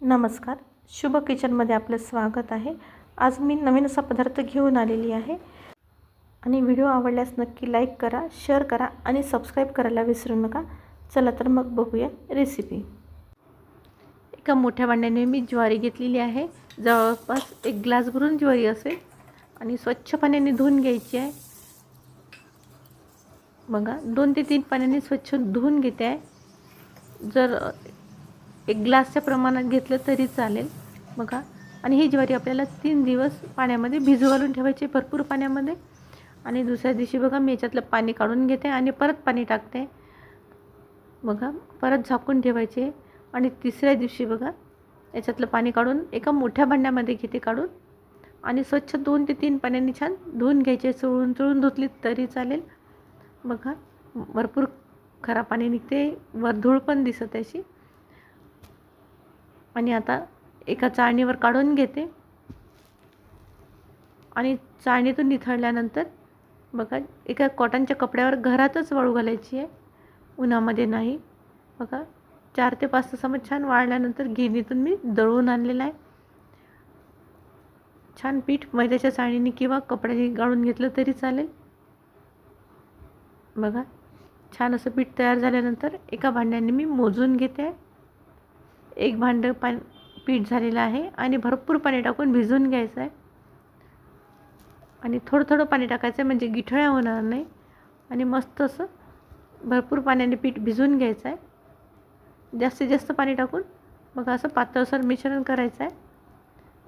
नमस्कार. शुभ किचनमध्ये आपलं स्वागत आहे. आज मी नवीन असा पदार्थ घेऊन आलेली आहे. आणि व्हिडिओ आवडल्यास नक्की लाईक करा शेअर करा आणि सबस्क्राईब करायला विसरू नका. चला तर मग बघूया रेसिपी. एका मोठ्या भांड्याने मी ज्वारी घेतलेली आहे. जवळपास एक ग्लास भरून ज्वारी असेल. आणि स्वच्छ पाण्याने धुवून घ्यायची आहे. बघा दोन ते तीन पाण्याने स्वच्छ धुवून घेते आहे. जर एक ग्लासच्या प्रमाणात घेतलं तरी चालेल. बघा. आणि ही ज्वारी आपल्याला तीन दिवस पाण्यामध्ये भिजू घालून ठेवायची भरपूर पाण्यामध्ये. आणि दुसऱ्या दिवशी बघा मी याच्यातलं पाणी काढून घेते आणि परत पाणी टाकते. बघा परत झाकून ठेवायचे. आणि तिसऱ्या दिवशी बघा याच्यातलं पाणी काढून एका मोठ्या भांड्यामध्ये घेते काढून. आणि स्वच्छ दोन ते तीन पाण्याने छान धुवून घ्यायचे. चोळून चोळून धुतली तरी चालेल. बघा भरपूर खरा पाणी निघते. वर धूळ पण दिसत अशी. आणि आता एका चाळणीवर काढून घेते. आणि चाळणीतून निथळल्यानंतर बघा एका कॉटनच्या कपड्यावर घरातच वाळू घालायची आहे. उन्हामध्ये नाही. बघा चार ते पाच तासामध्ये छान वाळल्यानंतर गिरणीतून मी दळून आणलेला आहे. छान पीठ मैद्याच्या चाळणीने किंवा कपड्याने गाळून घेतलं तरी चालेल. बघा छान असं पीठ तयार झाल्यानंतर एका भांड्याने मी मोजून घेते. आहे एक भांडं पान पीठ झालेलं आहे आणि भरपूर पाणी टाकून भिजवून घ्यायचं आहे. आणि थोडं थोडं पाणी टाकायचं आहे म्हणजे गिठळ्या होणार नाही. आणि मस्त असं भरपूर पाण्याने पीठ भिजवून घ्यायचं आहे. जास्तीत जास्त पाणी टाकून मग असं पातळसर मिश्रण करायचं आहे.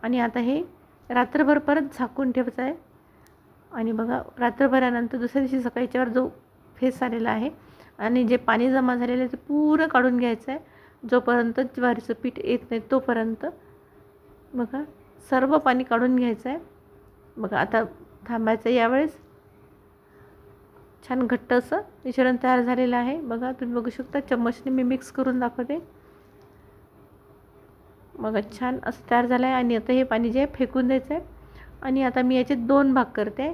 आणि आता हे रात्रभर परत झाकून ठेवायचं आहे. आणि बघा रात्रभरानंतर दुसऱ्या दिवशी सकाळच्यावर जो फेस आलेला आहे आणि जे पाणी जमा झालेलं आहे ते पुरं काढून घ्यायचं आहे. जोपर्यंत ज्वारीचं पीठ येत नाही तोपर्यंत बघा सर्व पाणी काढून घ्यायचं आहे बघा आता थांबायचं यावेळेस. छान घट्ट असं मिश्रण तयार झालेलं आहे. बघा तुम्ही बघू शकता चम्मचने मी मिक्स करून दाखवते. बघा छान असं तयार झालं आहे आणि आता हे पाणी जे आहे फेकून द्यायचं आहे आणि आता मी याचे दोन भाग करते.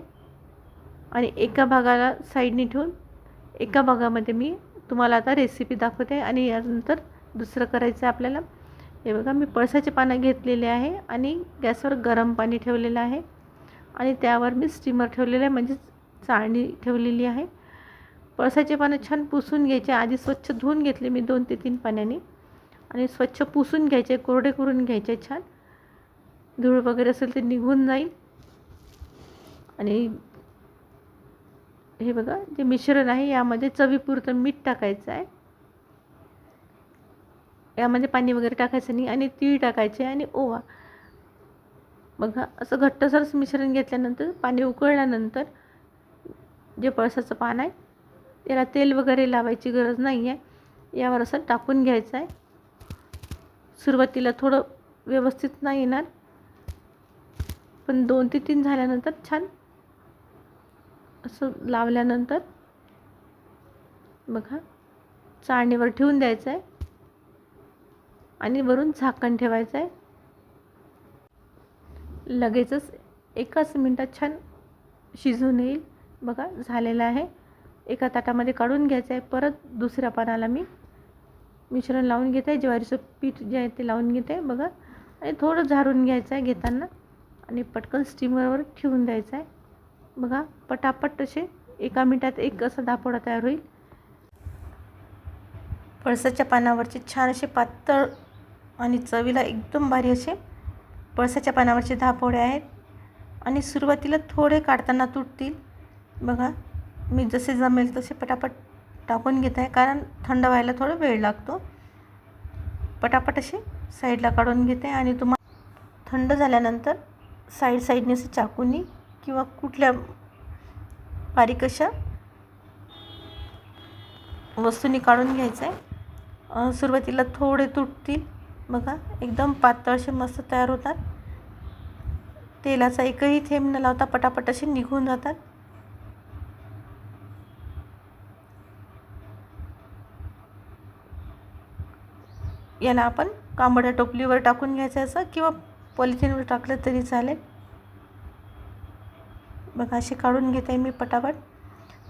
आणि एका भागाला साईडने ठेवून एका भागामध्ये मी तुम्हाला आता रेसिपी दाखवते. आणि यानंतर दुसरं करायचं आहे आपल्याला. हे बघा मी पळसाचे पानं घेतलेले आहे आणि गॅसवर गरम पाणी ठेवलेलं आहे. आणि त्यावर मी स्टीमर ठेवलेलं आहे म्हणजे चाळणी ठेवलेली आहे. पळसाचे पानं छान पुसून घ्यायचे. आधी स्वच्छ धुवून घेतले मी दोन ते तीन पाण्याने. आणि स्वच्छ पुसून घ्यायचे कोरडे करून घ्यायचे छान. धूळ वगैरे असेल ते निघून जाईल. आणि हे बघा जे मिश्रण आहे यामध्ये चवीपुरतं मीठ टाकायचं आहे. यामध्ये पाणी वगैरे टाकायचं नाही आणि तीळ टाकायचे आणि ओवा. बघा असं घट्टसरच मिश्रण घेतल्यानंतर पाणी उकळल्यानंतर जे पळसाचं पान आहे त्याला तेल वगैरे लावायची गरज नाही आहे यावर असं टाकून घ्यायचं आहे. सुरुवातीला थोडं व्यवस्थित नाही येणार. पण दोन ते तीन झाल्यानंतर छान असं लावल्यानंतर बघा चाळणीवर ठेवून द्यायचं आहे. आणि वरून झाकण ठेवायचं आहे. लगेचच एकाच मिनटात छान शिजून येईल. बघा झालेलं आहे. एका ताटामध्ये काढून घ्यायचं आहे. परत दुसऱ्या पानाला मी मिश्रण लावून घेते. आहे ज्वारीचं पीठ जे आहे ते लावून घेते. आहे बघा. आणि थोडं झारून घ्यायचं आहे घेताना. आणि पटकन स्टीमरवर ठेवून द्यायचं आहे. बघा पटापट असे एका मिनटात एक असा दापोडा तयार होईल. पळसाच्या पानावरचे छान असे पातळ आणि चवीला एकदम भारी असे पळसाच्या पानावरचे दहा पोळे आहेत. आणि सुरुवातीला थोडे काढताना तुटतील. बघा मी जसे जमेल तसे पटापट टाकून घेत आहे कारण थंड व्हायला थोडा वेळ लागतो. पटापट असे साईडला काढून घेते आणि तुम्हाला थंड झाल्यानंतर साईड साईडने असं चाकूनी किंवा कुठल्या बारीक अशा वस्तूंनी काढून घ्यायचं आहे सुरुवातीला थोडे तुटतील. बघा एकदम पातळ मस्त तयार होतात. तेलाचा एकही थेंब न लावता पटापट असे निघून जातात. याला आपण कांबड्या टोपलीवर टाकून घ्यायचं असं किंवा पॉलिथिनवर टाकलं तरी चालेल. बघा असे काढून घेते मी पटापट.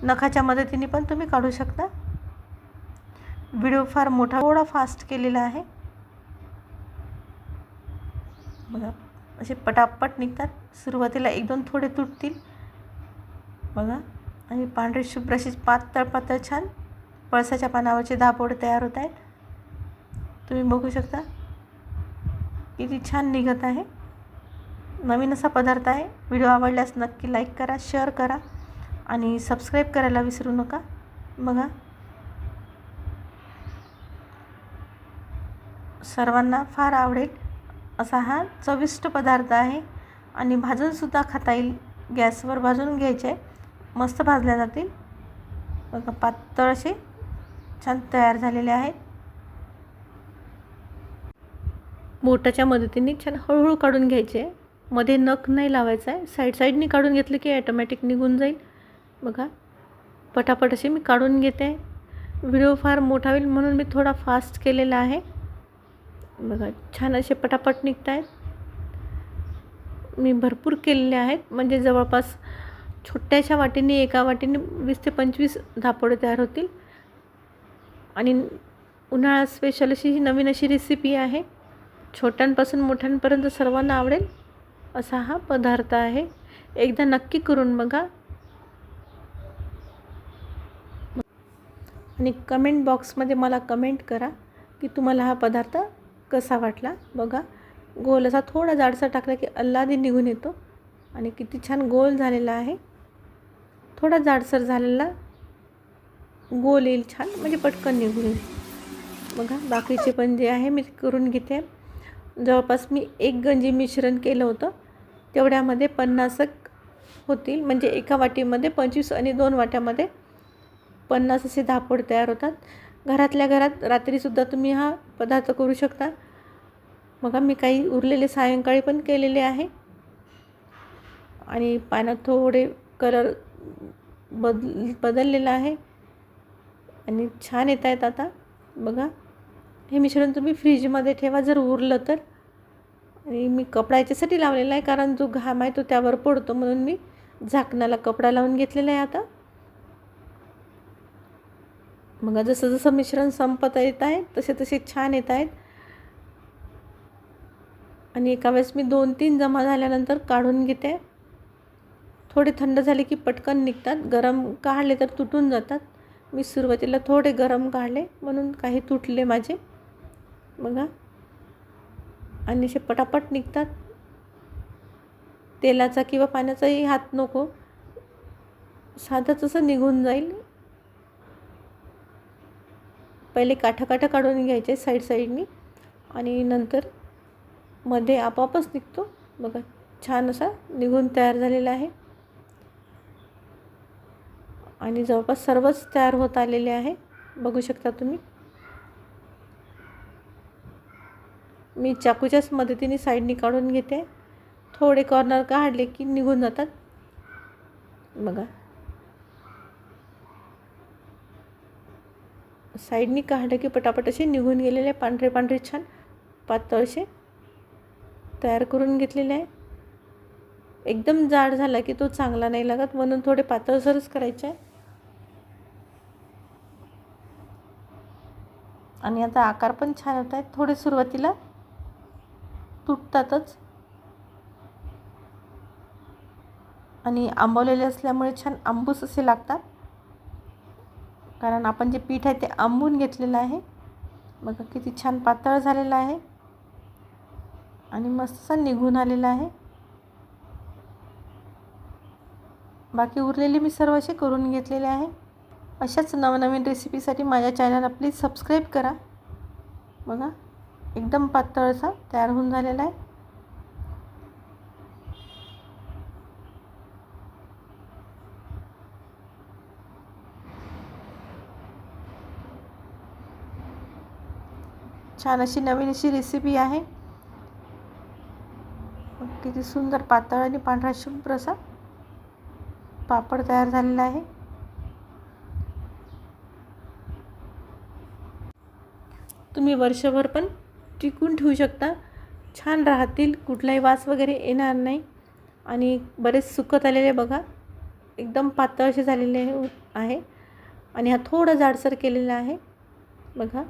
नखाच्या मदतीने पण तुम्ही काढू शकता. व्हिडिओ फार मोठा थोडा फास्ट केलेला आहे. बघा. असे पटापट निघतात. सुरुवातीला एक दोन थोडे तुटतील. बघा. आणि पांढरे शुभ्र अशी पातळ पातळ छान पळसाच्या पानावरचे धापोडे तयार होत आहेत. तुम्ही बघू शकता. किती छान निघत आहे. नवीन असा पदार्थ आहे. व्हिडिओ आवडल्यास नक्की लाईक करा शेअर करा आणि सबस्क्राईब करायला विसरू नका. बघा. सर्वांना फार आवडेल. असा हा चविष्ट पदार्थ आहे. आणि भाजूनसुद्धा खाता येईल. गॅसवर भाजून घ्यायचे. मस्त भाजल्या जातील. बघा पातळ असे छान तयार झालेले आहेत. बोटाच्या मदतीने छान हळूहळू काढून घ्यायचे. मध्ये नख नाही लावायचं आहे साईड साईडनी काढून घेतलं की ॲटोमॅटिक निघून जाईल. बघा पटापट असे मी काढून घेते. व्हिडिओ फार मोठा होईल म्हणून मी थोडा फास्ट केलेला आहे. बघा छान असे पटापट निघत आहेत मी भरपूर केलेले आहेत. म्हणजे जवळपास छोट्याशा वाटीने एका वाटीने वीस ते पंचवीस धापोडे तयार होतील. आणि उन्हाळा स्पेशल अशी ही नवीन अशी रेसिपी आहे. छोट्यांपासून मोठ्यांपर्यंत सर्वांना आवडेल असा हा पदार्थ आहे. एकदा नक्की करून बघा. आणि कमेंट बॉक्समध्ये मला कमेंट करा की तुम्हाला हा पदार्थ कसा वाटला? बघा. गोल असा थोडा जाडसा टाकला की अल्लादी निघून येतो. आणि किती छान गोल झालेला आहे. थोडा जाडसर झालेला गोल येईल छान म्हणजे पटकन निघून येईल. बघा बाकीचे पण जे आहे मी करून घेते. जवळपास मी एक गंजी मिश्रण केलं होतं. तेवढ्यामध्ये पन्नासक होतील. म्हणजे एका वाटीमध्ये पंचवीस आणि दोन वाट्यामध्ये पन्नास असे धापड तयार होतात. घरातल्या घरात रात्रीसुद्धा तुम्ही हा पदार्थ करू शकता. बघा मी काही उरलेले सायंकाळी पण केलेले आहे. आणि पाण्यात थोडे कलर बद बदललेला आहे. आणि छान येत आहेत आता. बघा हे मिश्रण तुम्ही फ्रीजमध्ये ठेवा जर उरलं तर. आणि मी कपडा याच्यासाठी लावलेला आहे कारण जो घाम आहे तो त्यावर पडतो म्हणून मी झाकणाला कपडा लावून घेतलेला आहे आता. मग जसं जसं मिश्रण संपत येत आहे तसे तसे छान येत आहेत. आणि एका वेळेस मी दोन तीन जमा झाल्यानंतर काढून घेते. थोडे थंड झाले की पटकन निघतात. गरम काढले तर तुटून जातात. मी सुरुवातीला थोडे गरम काढले म्हणून काही तुटले माझे. बघा. आणि असे पटापट निघतात. तेलाचा किंवा पाण्याचाही हात नको. साधंच असं निघून जाईल. पहिले काठाकाठा काढून घ्यायचे साईड साईडनी आणि नंतर मध्ये आपोआपच निघतो. बघा छान असा निघून तयार झालेला आहे. आणि जवळपास सर्वच तयार होत आलेले आहे. बघू शकता तुम्ही. मी चाकूच्याच मदतीने साईडनी काढून घेते. थोडे कॉर्नर काढले की निघून जातात. बघा. साईडनी काढलं की पटापट असे निघून गेलेले पांढरे पांढरे छान पातळसे तयार करून घेतलेले आहे. एकदम जाड झाला की तो चांगला नाही लागत. म्हणून थोडे पातळसरच करायचे आहे. आणि आता आकार पण छान होत आहेत. थोडे सुरुवातीला तुटतातच. आणि आंबवलेले असल्यामुळे छान आंबूस असे लागतात. कारण आपण जे पीठ आहे ते आंबून घेतलेलं आहे. बघा किती छान पातळ झालेलं आहे. आणि मस्त निघून आलेलं आहे. बाकी उरलेली मी सर्व असे करून घेतलेले आहे. अशाच नवनवीन रेसिपीसाठी माझ्या चॅनलला प्लीज सबस्क्राईब करा. बघा एकदम पातळचा तयार होऊन झालेला आहे. छान अशी नवीन अशी रेसिपी आहे. किती सुंदर पातळ आणि पांढरा शुभ्र असा पापड तयार झालेला आहे. तुम्ही वर्षभर पण टिकून ठेवू शकता. छान राहतील कुठलाही वास वगैरे येणार नाही. आणि बरेच सुकत आलेले बघा. एकदम पातळ झालेले आहे. आणि हा थोडा जाडसर केलेला आहे. बघा.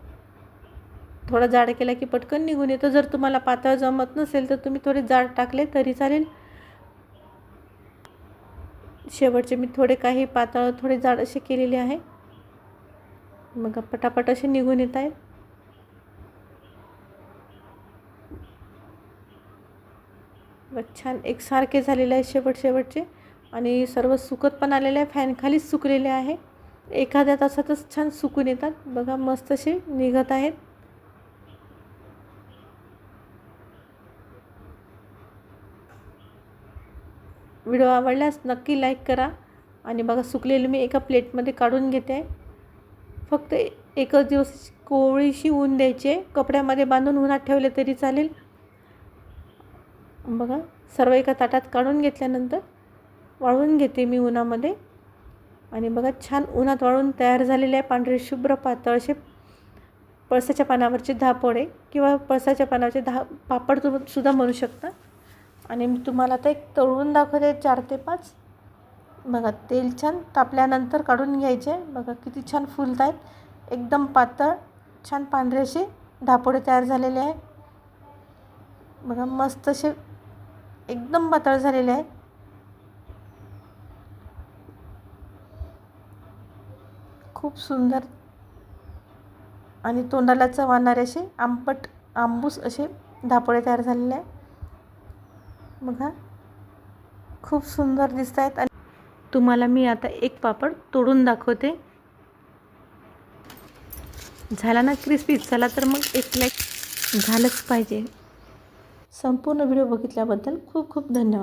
थोडा जाड केला की पटकन निघून येतो. जर तुम्हाला पातळ जमत नसेल तर तुम्ही थोडे जाड टाकले तरी चालेल. शेवटचे मी थोडे काही पातळ थोडे जाड असे केलेले आहे. मग पटापट असे निघून येत आहेत. छान एकसारखे झालेले आहे शेवट शेवटचे. आणि सर्व सुकत पण आलेले आहे. फॅनखालीच सुकलेले आहे. एखाद्या तासातच छान सुकून येतात. बघा मस्त असे निघत आहेत. व्हिडिओ आवडल्यास नक्की लाईक करा आणि बघा सुकलेलं मी एका प्लेटमध्ये काढून घेते. आहे फक्त एकच दिवस कोवळीशी ऊन द्यायचे. कपड्यामध्ये बांधून उन्हात ठेवले तरी चालेल. बघा सर्व एका ताटात काढून घेतल्यानंतर वाळवून घेते मी उन्हामध्ये. आणि बघा छान उन्हात वाळून तयार झालेले आहे पांढरे शुभ्र पातळ असे पळसाच्या पानावरचे धापोडे किंवा पळसाच्या पानावरचे धा पापड तुम्ही सुद्धा म्हणू शकता. आणि मी तुम्हाला ते एक तळून दाखवते चार ते पाच. बघा तेल छान तापल्यानंतर काढून घ्यायचे. बघा किती छान फुलत आहेत एकदम पातळ छान पांढरे असे धापोडे तयार झालेले आहे बघा मस्त असे एकदम पातळ झालेले आहेत. खूप सुंदर आणि तोंडाला चव असे आंबट आंबूस असे धापोळे तयार झालेले आहे बघा. खूप सुंदर दिसत आहेत आणि तुम्हाला मी आता एक पापड तोडून दाखवते. झाला ना क्रिस्पी चला तर मग एक लाईक झालंच पाहिजे. संपूर्ण व्हिडिओ बघितल्याबद्दल खूप खूप धन्यवाद.